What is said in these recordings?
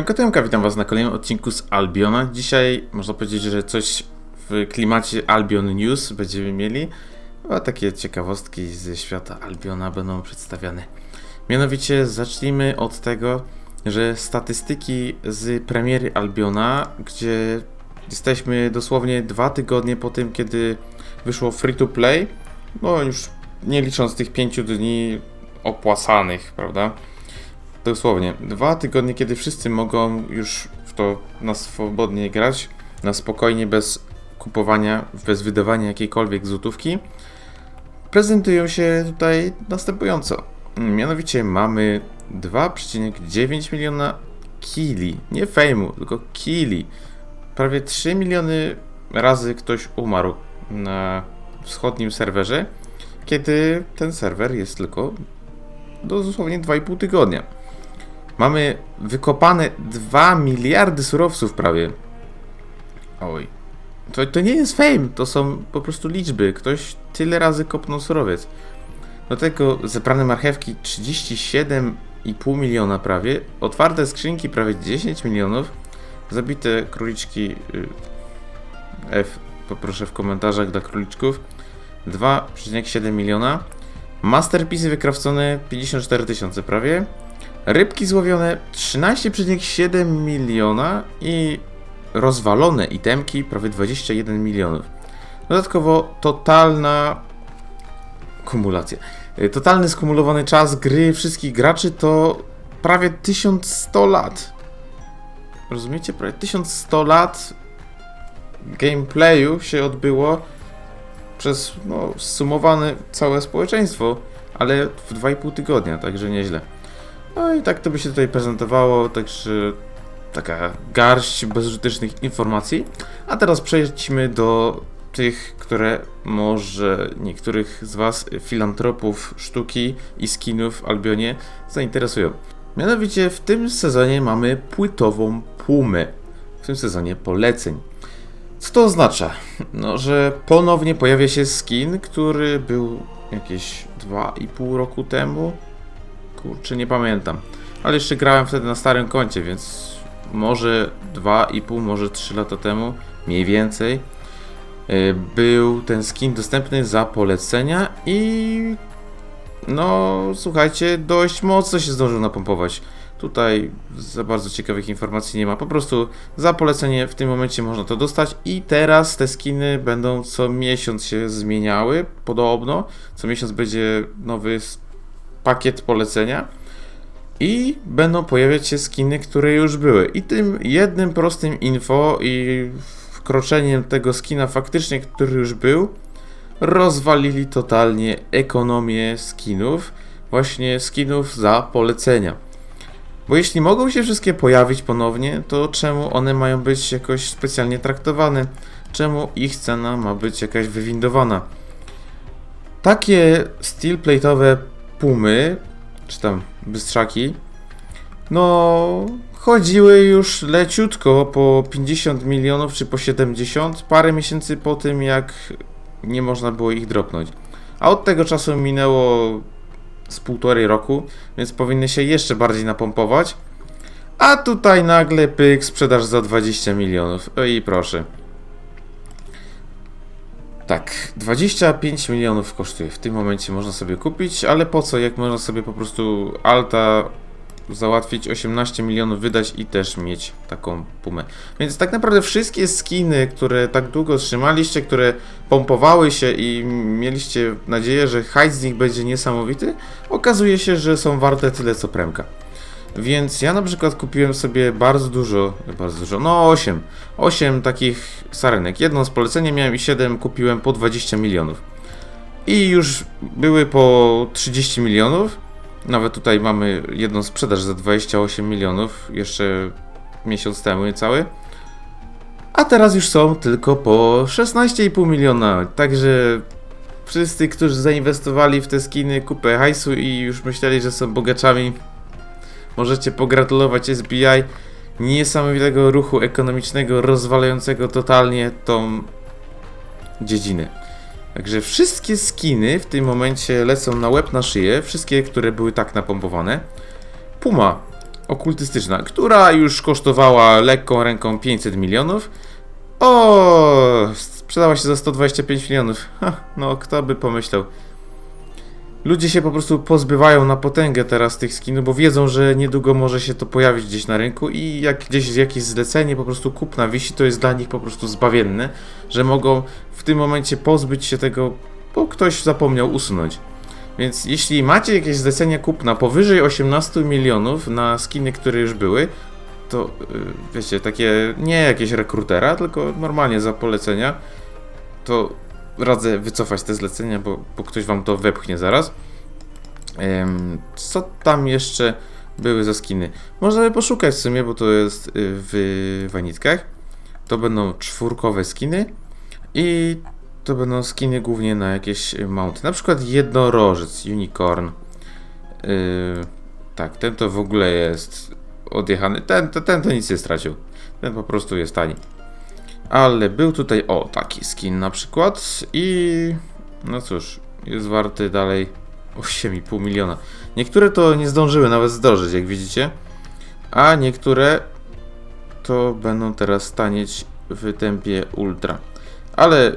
Siemka Tymka, witam was na kolejnym odcinku z Albiona. Dzisiaj można powiedzieć, że coś w klimacie Albion News będziemy mieli. A takie ciekawostki ze świata Albiona będą przedstawiane. Mianowicie zacznijmy od tego, że statystyki z premiery Albiona, gdzie jesteśmy dosłownie dwa tygodnie po tym, kiedy wyszło free to play, no już nie licząc tych pięciu dni opłacanych, prawda? Dosłownie, dwa tygodnie, kiedy wszyscy mogą już w to na swobodnie grać, na spokojnie, bez kupowania, bez wydawania jakiejkolwiek złotówki, prezentują się tutaj następująco. Mianowicie mamy 2,9 miliona kili, nie fejmu, tylko kili. Prawie 3 miliony razy ktoś umarł na wschodnim serwerze, kiedy ten serwer jest tylko dosłownie 2,5 tygodnia. Mamy wykopane 2 miliardy surowców prawie. Oj. To, to nie jest fame, to są po prostu liczby. Ktoś tyle razy kopnął surowiec. Do tego zebrane marchewki 37,5 miliona prawie, otwarte skrzynki prawie 10 milionów, zabite króliczki y, F, poproszę w komentarzach dla króliczków 2,7 miliona, masterpiece wykrawcone 54 tysiące prawie, Rybki złowione 13,7 miliona i rozwalone itemki prawie 21 milionów. Dodatkowo totalna kumulacja. Y, Totalny skumulowany czas gry wszystkich graczy to prawie 1100 lat. Rozumiecie? Prawie 1100 lat gameplayu się odbyło przez no, sumowane całe społeczeństwo, ale w 2,5 tygodnia, także nieźle. No i tak to by się tutaj prezentowało, także taka garść bezużytecznych informacji. A teraz przejdźmy do tych, które może niektórych z Was, filantropów sztuki i skinów w Albionie zainteresują. Mianowicie w tym sezonie mamy płytową pumę. W tym sezonie poleceń. Co to oznacza? No, że ponownie pojawia się skin, który był jakieś 2,5 roku temu, Kurczę, nie pamiętam. Ale jeszcze grałem wtedy na starym koncie, więc może 2,5, może 3 lata temu, mniej więcej, yy, był ten skin dostępny za polecenia i no słuchajcie, dość mocno się zdążył napompować. Tutaj za bardzo ciekawych informacji nie ma. Po prostu za polecenie w tym momencie można to dostać i teraz te skiny będą co miesiąc się zmieniały, podobno. Co miesiąc będzie nowy pakiet polecenia i będą pojawiać się skiny, które już były. I tym jednym prostym info i wkroczeniem tego skina faktycznie, który już był, rozwalili totalnie ekonomię skinów, właśnie skinów za polecenia. Bo jeśli mogą się wszystkie pojawić ponownie, to czemu one mają być jakoś specjalnie traktowane? Czemu ich cena ma być jakaś wywindowana? Takie steel plate'owe pumy, czy tam bystrzaki, no chodziły już leciutko po 50 milionów czy po 70, parę miesięcy po tym jak nie można było ich dropnąć. A od tego czasu minęło z półtorej roku, więc powinny się jeszcze bardziej napompować. A tutaj nagle pyk, sprzedaż za 20 milionów. O i proszę. Tak, 25 milionów kosztuje. W tym momencie można sobie kupić, ale po co, jak można sobie po prostu alta załatwić 18 milionów, wydać i też mieć taką pumę. Więc tak naprawdę wszystkie skiny, które tak długo trzymaliście, które pompowały się i mieliście nadzieję, że hajs z nich będzie niesamowity, okazuje się, że są warte tyle co premka. Więc ja na przykład kupiłem sobie bardzo dużo, bardzo dużo, no 8, 8 takich sarenek. Jedną z polecenia miałem i 7 kupiłem po 20 milionów. I już były po 30 milionów. Nawet tutaj mamy jedną sprzedaż za 28 milionów, jeszcze miesiąc temu niecały. A teraz już są tylko po 16,5 miliona. Także wszyscy, którzy zainwestowali w te skiny kupę hajsu i już myśleli, że są bogaczami, możecie pogratulować SBI niesamowitego ruchu ekonomicznego, rozwalającego totalnie tą dziedzinę. Także wszystkie skiny w tym momencie lecą na łeb na szyję, wszystkie, które były tak napompowane. Puma okultystyczna, która już kosztowała lekką ręką 500 milionów. O, sprzedała się za 125 milionów. Ha, no, kto by pomyślał. Ludzie się po prostu pozbywają na potęgę teraz tych skinów, bo wiedzą, że niedługo może się to pojawić gdzieś na rynku i jak gdzieś jakieś zlecenie po prostu kupna wisi, to jest dla nich po prostu zbawienne, że mogą w tym momencie pozbyć się tego, bo ktoś zapomniał usunąć. Więc jeśli macie jakieś zlecenie kupna powyżej 18 milionów na skiny, które już były, to yy, wiecie, takie nie jakieś rekrutera, tylko normalnie za polecenia, to radzę wycofać te zlecenia, bo, bo ktoś wam to wepchnie zaraz. Co tam jeszcze były za skiny? Można by poszukać w sumie, bo to jest y, w wanitkach. To będą czwórkowe skiny i to będą skiny głównie na jakieś y, mounty. Na przykład jednorożec, unicorn. Yy, tak, ten to w ogóle jest odjechany. Ten, ten, ten to nic nie stracił. Ten po prostu jest tani. Ale był tutaj, o, taki skin na przykład i no cóż, jest warty dalej 8,5 miliona. Niektóre to nie zdążyły nawet zdrożyć, jak widzicie, a niektóre to będą teraz tanieć w tempie ultra. Ale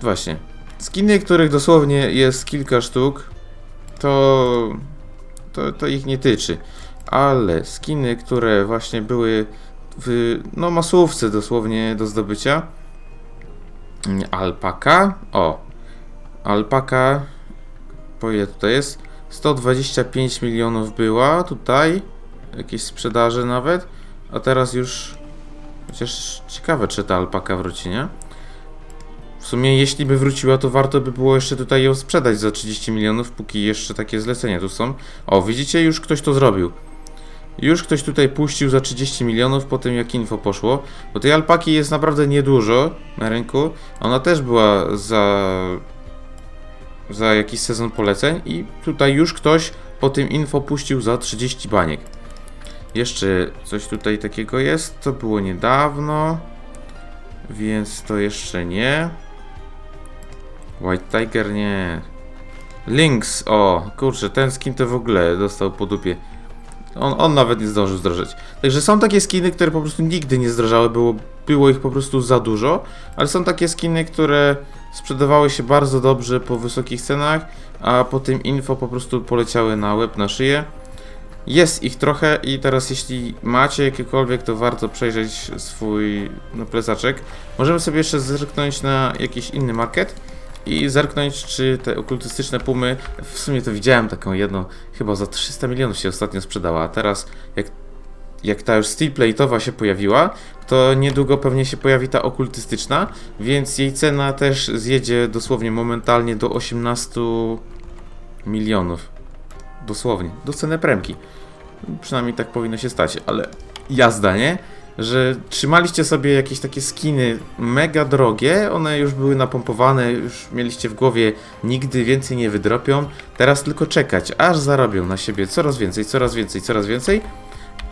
właśnie, skiny, których dosłownie jest kilka sztuk, to, to, to ich nie tyczy. Ale skiny, które właśnie były w no, masówce dosłownie do zdobycia. Alpaka. O. Alpaka. Po ile tutaj jest? 125 milionów była tutaj. Jakieś sprzedaży nawet. A teraz już. Chociaż ciekawe, czy ta alpaka wróci, nie? W sumie, jeśli by wróciła, to warto by było jeszcze tutaj ją sprzedać za 30 milionów, póki jeszcze takie zlecenia tu są. O, widzicie, już ktoś to zrobił. Już ktoś tutaj puścił za 30 milionów po tym jak info poszło, bo tej alpaki jest naprawdę niedużo na rynku. Ona też była za za jakiś sezon poleceń i tutaj już ktoś po tym info puścił za 30 baniek. Jeszcze coś tutaj takiego jest, to było niedawno, więc to jeszcze nie. White Tiger nie. Lynx, o kurczę, ten skin to w ogóle dostał po dupie. On, on nawet nie zdążył zdrożeć. Także są takie skiny, które po prostu nigdy nie zdrożały, było, było ich po prostu za dużo, ale są takie skiny, które sprzedawały się bardzo dobrze po wysokich cenach, a po tym info po prostu poleciały na łeb, na szyję. Jest ich trochę i teraz jeśli macie jakiekolwiek, to warto przejrzeć swój no, plecaczek. Możemy sobie jeszcze zerknąć na jakiś inny market i zerknąć, czy te okultystyczne pumy, w sumie to widziałem taką jedną, chyba za 300 milionów się ostatnio sprzedała, a teraz jak, jak ta już steel plate'owa się pojawiła, to niedługo pewnie się pojawi ta okultystyczna, więc jej cena też zjedzie dosłownie momentalnie do 18 milionów. Dosłownie, do ceny premki. Przynajmniej tak powinno się stać, ale jazda, nie? Że trzymaliście sobie jakieś takie skiny mega drogie, one już były napompowane, już mieliście w głowie nigdy więcej nie wydropią, teraz tylko czekać, aż zarobią na siebie coraz więcej, coraz więcej, coraz więcej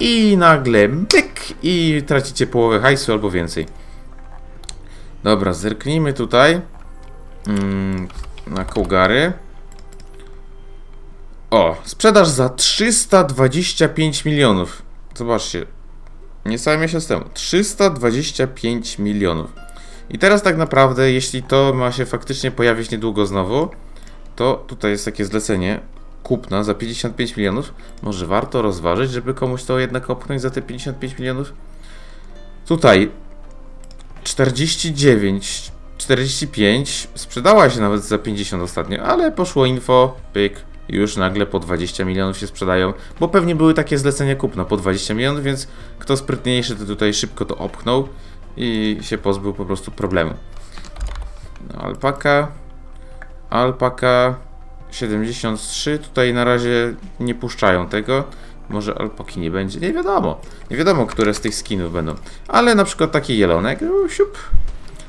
i nagle myk i tracicie połowę hajsu albo więcej. Dobra, zerknijmy tutaj mm, na kołgary. O, sprzedaż za 325 milionów. Zobaczcie, Niecały miesiąc temu. 325 milionów. I teraz tak naprawdę, jeśli to ma się faktycznie pojawić niedługo znowu, to tutaj jest takie zlecenie kupna za 55 milionów. Może warto rozważyć, żeby komuś to jednak opchnąć za te 55 milionów? Tutaj 49, 45 sprzedała się nawet za 50 ostatnio, ale poszło info, pyk, już nagle po 20 milionów się sprzedają, bo pewnie były takie zlecenia kupna po 20 milionów, więc kto sprytniejszy to tutaj szybko to opchnął i się pozbył po prostu problemu. No, alpaka, alpaka 73, tutaj na razie nie puszczają tego. Może alpaki nie będzie, nie wiadomo. Nie wiadomo, które z tych skinów będą. Ale na przykład taki jelonek, no, siup,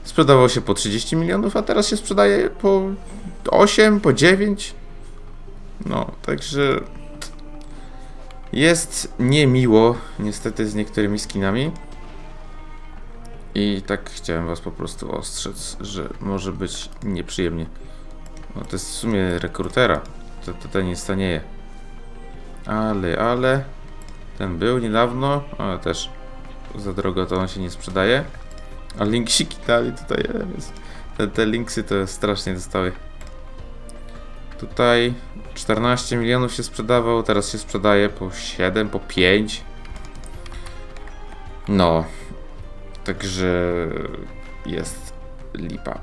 sprzedawał się po 30 milionów, a teraz się sprzedaje po 8, po 9. No, także jest niemiło niestety z niektórymi skinami. I tak chciałem was po prostu ostrzec, że może być nieprzyjemnie. No to jest w sumie rekrutera. To tutaj nie stanieje. Ale, ale... Ten był niedawno, ale też za drogo to on się nie sprzedaje. A linksiki dali tutaj, e, więc te, te linksy to strasznie dostały. Tutaj 14 milionów się sprzedawał, teraz się sprzedaje po 7, po 5. No, także jest lipa.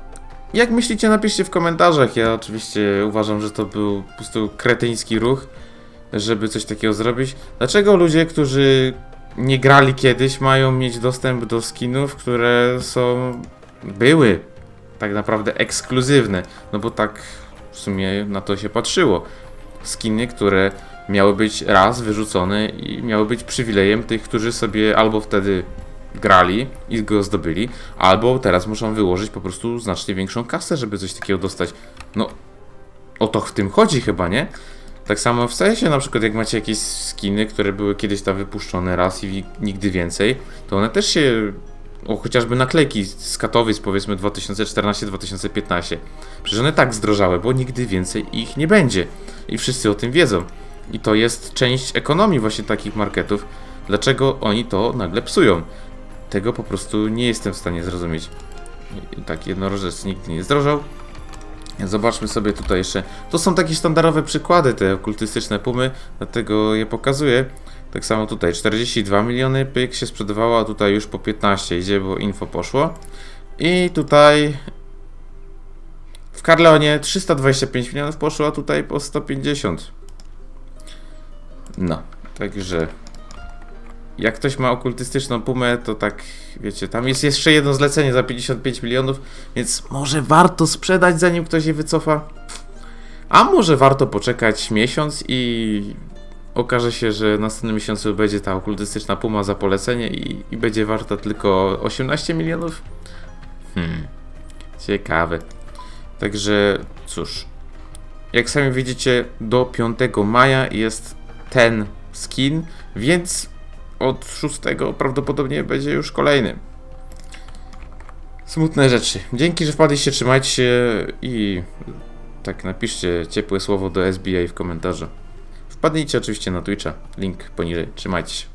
Jak myślicie, napiszcie w komentarzach. Ja oczywiście uważam, że to był po prostu kretyński ruch, żeby coś takiego zrobić. Dlaczego ludzie, którzy nie grali kiedyś, mają mieć dostęp do skinów, które są. były tak naprawdę ekskluzywne? No bo tak w sumie na to się patrzyło. Skiny, które miały być raz wyrzucone i miały być przywilejem tych, którzy sobie albo wtedy grali i go zdobyli, albo teraz muszą wyłożyć po prostu znacznie większą kasę, żeby coś takiego dostać. No, o to w tym chodzi chyba, nie? Tak samo w sensie, na przykład jak macie jakieś skiny, które były kiedyś tam wypuszczone raz i nigdy więcej, to one też się, o chociażby naklejki z Katowic powiedzmy 2014-2015, przecież one tak zdrożały, bo nigdy więcej ich nie będzie i wszyscy o tym wiedzą. I to jest część ekonomii właśnie takich marketów. Dlaczego oni to nagle psują? Tego po prostu nie jestem w stanie zrozumieć. I Tak, jednorożec nigdy nie zdrożał. Zobaczmy sobie tutaj jeszcze. To są takie standardowe przykłady, te okultystyczne pumy, dlatego je pokazuję. Tak samo tutaj 42 miliony pyk się sprzedawało, a tutaj już po 15 idzie, bo info poszło. I tutaj w Carleonie 325 milionów poszło, a tutaj po 150. No, także jak ktoś ma okultystyczną pumę, to tak, wiecie, tam jest jeszcze jedno zlecenie za 55 milionów, więc może warto sprzedać, zanim ktoś je wycofa. A może warto poczekać miesiąc i okaże się, że w następnym miesiącu będzie ta okultystyczna puma za polecenie i, i będzie warta tylko 18 milionów? Hmm, ciekawe. Także cóż, jak sami widzicie, do 5 maja jest ten skin, więc od 6 prawdopodobnie będzie już kolejny. Smutne rzeczy. Dzięki, że wpadliście, trzymajcie się i tak napiszcie ciepłe słowo do SBA w komentarzu. Wpadnijcie oczywiście na Twitcha, link poniżej. Trzymajcie się.